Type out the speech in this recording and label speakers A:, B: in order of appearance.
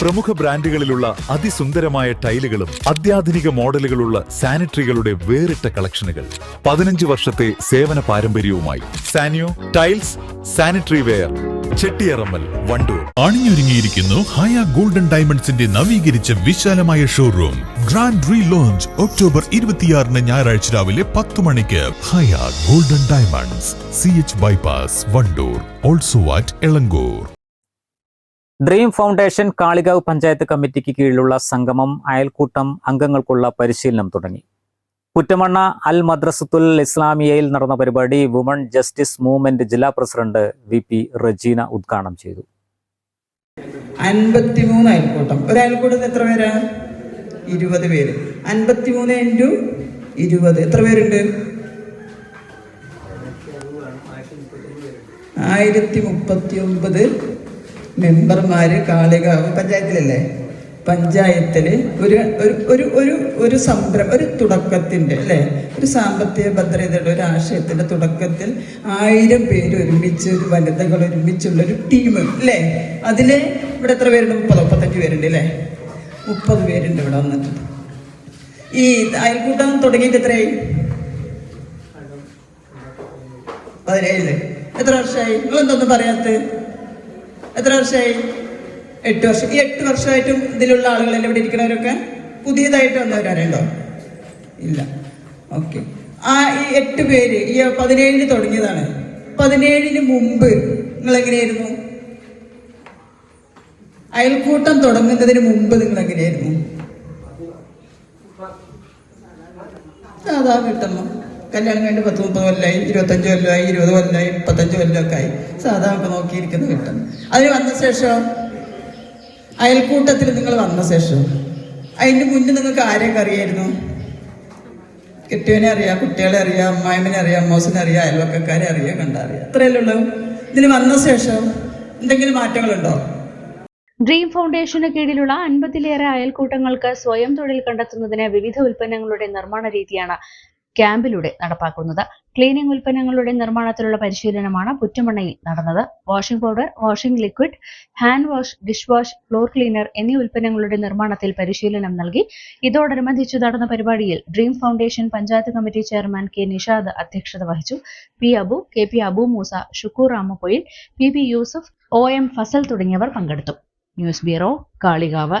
A: പ്രമുഖ ബ്രാൻഡുകളിലുള്ള അതിസുന്ദരമായ ടൈലുകളും അത്യാധുനിക മോഡലുകളുള്ള സാനിറ്ററികളുടെ വേറിട്ട കളക്ഷനുകൾ. പതിനഞ്ച് വർഷത്തെ സേവന പാരമ്പര്യവുമായി Saniyo tiles sanitary ware Chettiyarammal Wandoor.
B: അണിയൊരുങ്ങിയിരിക്കുന്നു Haya golden ഡയമണ്ട്സിന്റെ നവീകരിച്ച വിശാലമായ showroom. Grand re launch October ഇരുപത്തിയാറിന് ഞായറാഴ്ച രാവിലെ പത്ത് മണിക്ക്. Haya golden diamonds C H bypass Wandoor. Also at Elankur.
C: Dream foundation Kalikavu panchayat കമ്മിറ്റിക്ക് കീഴിലുള്ള സംഗമം അയൽക്കൂട്ടം അംഗങ്ങൾക്കുള്ള പരിശീലനം തുടങ്ങി. കുറ്റമണ്ണ അൽ മദ്രസത്തുൽ ഇസ്ലാമിയയിൽ നടന്ന പരിപാടി വുമൺ ജസ്റ്റിസ് മൂവ്മെന്റ് ജില്ലാ പ്രസിഡന്റ് വി പി റജീന ഉദ്ഘാടനം ചെയ്തു.
D: അൻപത്തിമൂന്ന് അയൽക്കൂട്ടം. ഒരു അയൽക്കൂട്ടത്തിൽ എത്ര പേരാ? ഇരുപത് പേര്. അൻപത്തിമൂന്ന് ഇന്റു ഇരുപത്. എത്ര പേരുണ്ട്? ആയിരത്തി മുപ്പത്തി ഒമ്പത് മെമ്പർമാര് കാളികാവ് പഞ്ചായത്തിലല്ലേ? പഞ്ചായത്തിൽ ഒരു ഒരു ഒരു ഒരു ഒരു ഒരു തുടക്കത്തിന്റെ അല്ലേ? ഒരു സാമ്പത്തിക ഭദ്രതയുടെ ഒരു ആശയത്തിന്റെ തുടക്കത്തിൽ ആയിരം പേര് ഒരുമിച്ച് ഒരു വനിതകൾ ഒരുമിച്ചുള്ള ഒരു ടീം അല്ലേ? അതിൽ ഇവിടെ എത്ര പേരുണ്ട്? മുപ്പത് മുപ്പത്തഞ്ച് പേരുണ്ട് അല്ലേ? മുപ്പത് പേരുണ്ട് ഇവിടെ വന്നിട്ട് ഈ അയൽക്കൂട്ടം തുടങ്ങിയിട്ട് എത്രയായി? പതിനേഴ്. എത്ര വർഷമായി? നിങ്ങളെന്തൊന്നും പറയാത്തത്? എത്ര വർഷമായി? എട്ട് വർഷം. ഈ എട്ട് വർഷമായിട്ടും ഇതിലുള്ള ആളുകളെല്ലാം ഇവിടെ ഇരിക്കുന്നവരൊക്കെ പുതിയതായിട്ട് വന്നവരാരുണ്ടോ? ഇല്ല. ഓക്കെ. ആ ഈ എട്ട് പേര് ഈ പതിനേഴിന് തുടങ്ങിയതാണ്. പതിനേഴിന് മുമ്പ് നിങ്ങൾ എങ്ങനെയായിരുന്നു അയൽക്കൂട്ടം തുടങ്ങുന്നതിന് മുമ്പ് നിങ്ങൾ എങ്ങനെയായിരുന്നു സാധാ കിട്ടുമ്പോ കല്യാണം കഴിഞ്ഞ് പത്ത് മുപ്പത് കൊല്ലമായി ഇരുപത്തഞ്ച് കൊല്ലമായി ഇരുപത് കൊല്ലമായി മുപ്പത്തഞ്ച് കൊല്ലമൊക്കെ ആയി. സാധാ ഒക്കെ നോക്കിയിരിക്കുന്ന കിട്ടും. അതിന് വന്ന ശേഷം അയൽക്കൂട്ടത്തിൽ നിങ്ങൾ വന്ന ശേഷം അതിന്റെ മുന്നേ നിങ്ങൾക്ക് ആരെയൊക്കെ അറിയായിരുന്നു? കെട്ടിയവനെ അറിയാം കുട്ടികളെ അറിയാം അമ്മായിമ്മനെ അറിയാം അമ്മോസിനെ അറിയാം അയൽവക്കക്കാരെ അറിയാം കണ്ടറിയാം. അത്രയല്ലേ ഉള്ളൂ. ഇതിന് വന്ന ശേഷം എന്തെങ്കിലും മാറ്റങ്ങളുണ്ടോ?
E: ഡ്രീം ഫൗണ്ടേഷന് കീഴിലുള്ള അൻപതിലേറെ അയൽക്കൂട്ടങ്ങൾക്ക് സ്വയം തൊഴിൽ കണ്ടെത്തുന്നതിന് വിവിധ ഉൽപ്പന്നങ്ങളുടെ നിർമ്മാണ രീതിയാണ് ക്യാമ്പിലൂടെ നടപ്പാക്കുന്നത്. ക്ലീനിംഗ് ഉൽപ്പന്നങ്ങളുടെ നിർമ്മാണത്തിലുള്ള പരിശീലനമാണ് പുറ്റുമണ്ണയിൽ നടന്നത്. Washing powder washing liquid hand wash dish wash floor cleaner എന്നീ ഉൽപ്പന്നങ്ങളുടെ നിർമ്മാണത്തിൽ പരിശീലനം നൽകി. ഇതോടനുബന്ധിച്ച് നടന്ന പരിപാടിയിൽ dream foundation panchayat committee chairman K Nishad അധ്യക്ഷത വഹിച്ചു. P Abu K P Abu Moosa Shukkur Ramappoyil P P Yusuf O M Fasal തുടങ്ങിയവർ പങ്കെടുത്തു. News bureau Kalikavu.